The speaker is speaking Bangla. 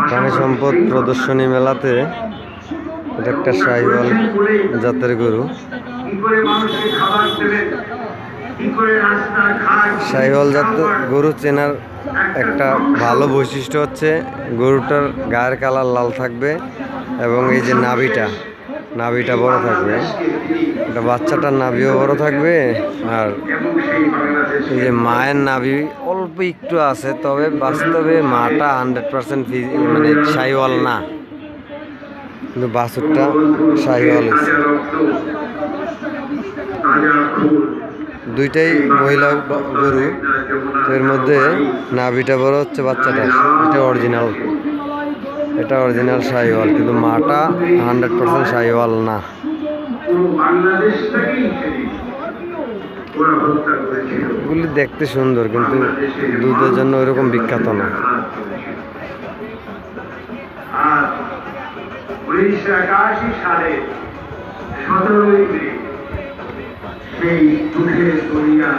প্রাণী সম্পদ প্রদর্শনী মেলাতে এটা একটা সাইওয়াল জাতের গরু। সাইবল জাতের গরু চেনার একটা ভালো বৈশিষ্ট্য হচ্ছে গরুটার গায়ের কালার লাল থাকবে এবং এই যে নাভিটা নাভিটা বড় থাকবে। এটা বাচ্চাটার নাভিও বড় থাকবে। আর এই যে মায়ের নাভি অল্প একটু আছে, তবে বাস্তবে মাটা হান্ড্রেড পার্সেন্ট মানে সাইওয়াল না। কিন্তু বাছুরটা সাইওয়াল হয়েছে দুইটাই মহিলা গরু, তো এর মধ্যে নাভিটা বড় হচ্ছে বাচ্চাটা এটা অরিজিনাল এটা অরিজিনাল সাইওয়াল কিন্তু মাটা হান্ড্রেড পার্সেন্ট সাইওয়াল না। এগুলি দেখতে সুন্দর, কিন্তু দুধের জন্য ওইরকম বিখ্যাত না। সেই দুঃখের দুনিয়া